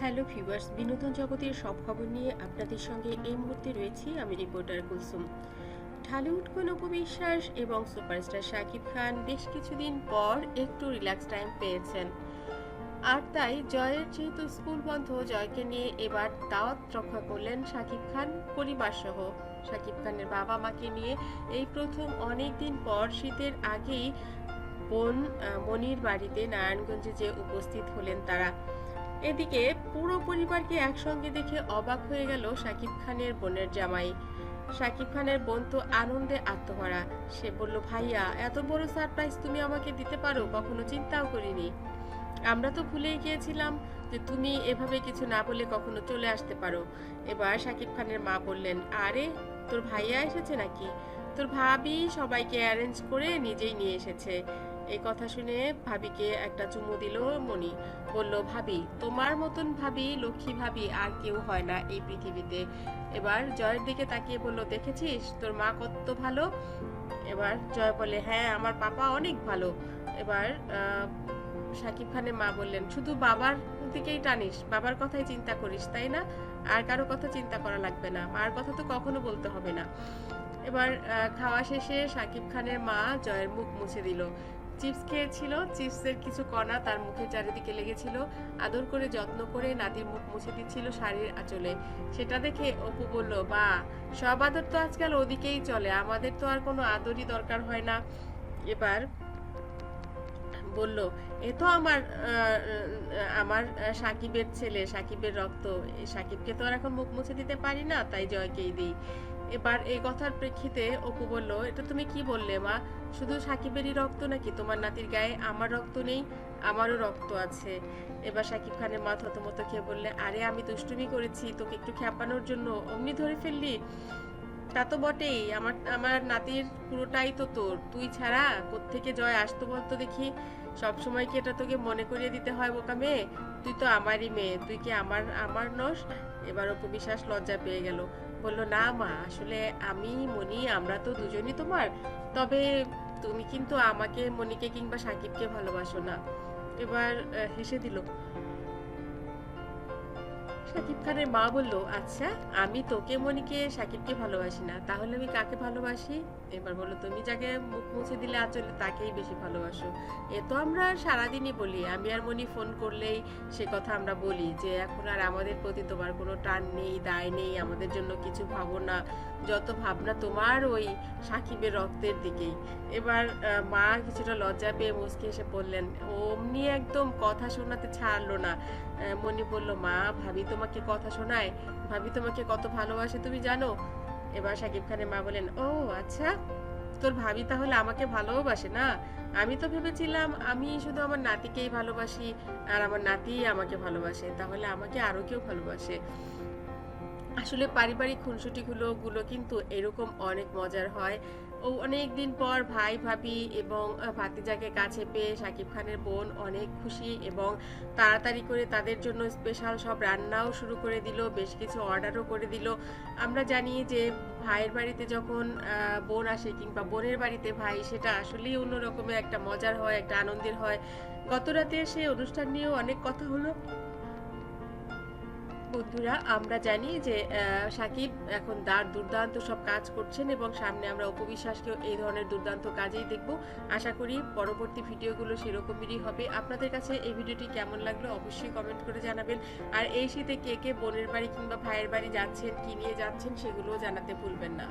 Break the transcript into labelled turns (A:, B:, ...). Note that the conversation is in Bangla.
A: ভিউয়ার্স, বিনোদন জগতের সব খবর নিয়ে আপনাদের সঙ্গে এই মুহূর্তে রয়েছি আমি রিপোর্টার কুলসুম। ঢালিউড উপবিশ্বাস এবং সুপারস্টার শাকিব খান বেশ কিছুদিন পর একটু রিল্যাক্স টাইম পেয়েছেন। আর তাই জয়ের যেহেতু স্কুল বন্ধ, জয়কে নিয়ে এবার দাওয়াত রক্ষা করলেন শাকিব খান পরিবার সহ শাকিব খানের বাবা মাকে নিয়ে এই প্রথম অনেক দিন পর শীতের আগেই বোন মনির বাড়িতে নারায়ণগঞ্জে যে উপস্থিত হলেন তারা। এদিকে পুরো পরিবারকে একসঙ্গে দেখে অবাক হয়ে গেল শাকিব খানের বোনের জামাই। শাকিব খানের বোন তো আনন্দে আত্মহারা। সে বলল, ভাইয়া, এত বড় সারপ্রাইজ তুমি আমাকে দিতে পারো? কখনো চিন্তাও করিনি। আমরা তো ভুলেই গিয়েছিলাম যে তুমি এভাবে কিছু না বলে কখনো চলে আসতে পারো। এবার শাকিব খানের মা বললেন, আরে, তোর ভাইয়া এসেছে নাকি? তোর ভাবি সবাইকে অ্যারেঞ্জ করে নিজেই নিয়ে এসেছে। এই কথা শুনে ভাবিকে একটা চুমু দিল মনি বলল, ভাবি, তোমার মতন ভাবি, লক্ষ্মী ভাবি আর কেউ হয় না এই পৃথিবীতে। এবার জয়ের দিকে তাকিয়ে বলল, দেখেছিস, তোর মা কত ভালো? এবার জয় বলে হ্যাঁ আমার পাপা অনেক ভালো। এবার শাকিব খানের মা বললেন, শুধু বাবার দিকেই টানিস, বাবার কথাই চিন্তা করিস, তাই না? আর কারও কথা চিন্তা করা লাগবে না, মার কথা তো কখনো বলতে হবে না। এবার খাওয়া শেষে শাকিব খানের মা জয়ের মুখ মুছে দিল। চিপস খেয়েছিল, চিপসের কিছু কণা তার মুখের চারিদিকে লেগেছিল। আদর করে, যত্ন করে নাতির মুখ মুছে দিচ্ছিল শাড়ির আঁচলে। সেটা দেখে অপু বলল বা সব আদর তো আজকাল ওদিকেই চলে। আমাদের তো আর কোনো আদরই দরকার হয় না। এবার বলল, এ তো আমার আমার সাকিবের ছেলে, সাকিবের রক্ত। সাকিবকে তো আর এখন মুখ মুছে দিতে পারি না, তাই জয়কেই দিই। এবার এই কথার প্রেক্ষিতে অপু বলল, এটা তুমি কি বললে, মা? শুধু সাকিবেরই রক্ত নাকি তোমার নাতির গায়ে আমার রক্ত নেই? আমারও রক্ত আছে। এবার সাকিব খানের মা থতমত খেয়ে বললে, আরে, আমি দুষ্টুমি করেছি, তোকে একটু খ্যাপানোর জন্য অমনি ধরে ফেললি? তা তো বটেই। আমার আমার নাতির পুরোটাই তো তোর। তুই ছাড়া কোত্থেকে জয় আসতো বলতো দেখি? সব সময় কি এটা তোকে মনে করিয়ে দিতে হয় বোকা মেয়ে? তুই তো আমারই মেয়ে। তুই কি আমার আমার নস? এবার অপু বিশ্বাস লজ্জা পেয়ে গেল। বলল, না মা, আসলে আমি মনি, আমরা তো দুজনই তোমার। তবে তুমি কিন্তু আমাকে, মনিকে কিংবা সাকিবকে ভালোবাসো না। এবার হেসে দিল। সাকিব খানের মা বলল আচ্ছা আমি তোকে মনিকে শাকিবকে ভালোবাসি না। তাহলে আমি কাকে ভালোবাসি? এবার বলল, তুমি যাকে মুখ মুছে দিলে আচলে তাকেই বেশি ভালোবাসো। এ তো আমরা সারাদিনই বলি, আমি আর মনি ফোন করলেই সে কথা আমরা বলি যে, এখন আর আমাদের প্রতি তোমার কোনো টান নেই, দায় নেই, আমাদের জন্য কিছু ভাবো না। যত ভাবনা তোমার ওই সাকিবের রক্তের দিকেই। এবার মা কিছুটা লজ্জা পেয়ে মুসকে এসে বললেন, অমনি একদম কথা শোনাতে ছাড়লো না। মনি বলল, মা, ভাবি তোমাকে কথা শোনায়। ভাবি তোমাকে কত ভালোবাসে, তুমি জানো? এবার সাকিব খানের মা বলেন ও আচ্ছা তোর ভাবি তাহলে আমাকে ভালোবাসে না? আমি তো ভেবেছিলাম আমি শুধু আমার নাতিকেই ভালোবাসি, আর আমার নাতি আমাকে ভালোবাসে। তাহলে আমাকে আরও কেউ ভালোবাসে? আসলে পারিবারিক খুনসুটিগুলো গুলো কিন্তু এরকম অনেক মজার হয়। ও অনেক দিন পর ভাই, ভাবি এবং ভাতিজাকে কাছে পেয়ে শাকিব খানের বোন অনেক খুশি এবং তাড়াতাড়ি করে তাদের জন্য স্পেশাল সব রান্নাও শুরু করে দিল, বেশ কিছু অর্ডারও করে দিল। আমরা জানি যে ভাইয়ের বাড়িতে যখন বোন আসে কিংবা বোনের বাড়িতে ভাই, সেটা আসলেই অন্য রকমের একটা মজার হয়, একটা আনন্দের হয়। গত রাতে সেই অনুষ্ঠান নিয়েও অনেক কথা হলো। বন্ধুরা, আমরা জানি যে সাকিব এখন দার দুর্দান্ত সব কাজ করছেন এবং সামনে আমরা উপবিশ্বাসকেও এই ধরনের দুর্দান্ত কাজেই দেখব। আশা করি পরবর্তী ভিডিওগুলো সেরকমেরই হবে। আপনাদের কাছে এই ভিডিওটি কেমন লাগল অবশ্যই কমেন্ট করে জানাবেন। আর এই শীতে কে কে বোনের বাড়ি কিংবা ভাইয়ের বাড়ি যাচ্ছেন, কি নিয়ে যাচ্ছেন সেগুলোও জানাতে ভুলবেন না।